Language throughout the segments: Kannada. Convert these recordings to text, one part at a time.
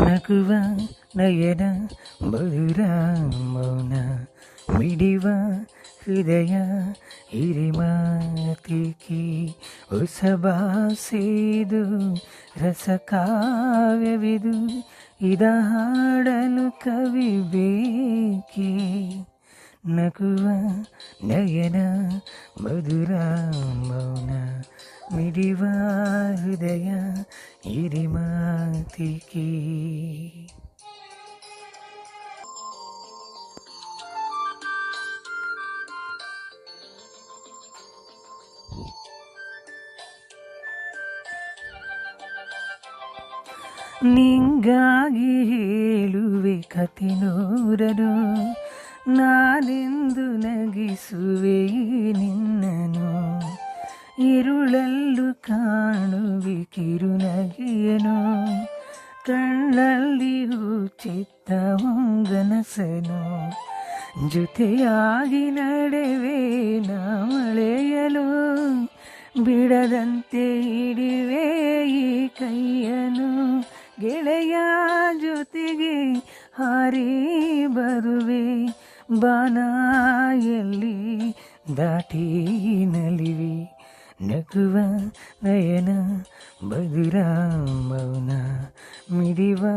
ನಗುವ ನಯನ ಮಧುರ ಮೌನ ಮಿಡಿವ ಹೃದಯ ಹಿರಿಮಾತಿಕಿ ಹೊಸಬಾಸೆದು ರಸಕಾವ್ಯವಿದು ಇದ ಹಾಡಲು ಕವಿ ಬೇಕೇ ನಗುವ ನಯನ ಮಧುರ ಮೌನ ಮಿಡಿವ ಹೃದಯ ಹಿರಿಮಾತಿಕಿ. ನಿಂಗಾಗಿ ಹೇಳುವೆ ಕತೆ ನೂರನು ನಾನೆಂದು ನಗಿಸುವೆ ನಿನ್ನನು. ಇರುಳಲ್ಲೂ ಕಾಣುವಿ ಕಿರುನಗಿಯನು ಕಣ್ಣಲ್ಲಿ ಚಿತ್ತ ಮುಂಗನಸನು ಜೊತೆಯಾಗಿ ನಡೆವೆ ನಾವಳೆಯಲು ಬಿಡದಂತೆ ಇಡಿವೆ ಈ ಕೈಯನು ಗೆಳೆಯ ಜೊತೆಗೆ ಹಾರಿ ಬರುವೆ ಬಾನಾಯಲ್ಲಿ ದಾಟಿ ನಲಿವೆ నకువ నయన బదురా మౌన మిదివా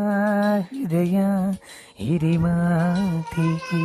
హృదయ ఇరిమాతికి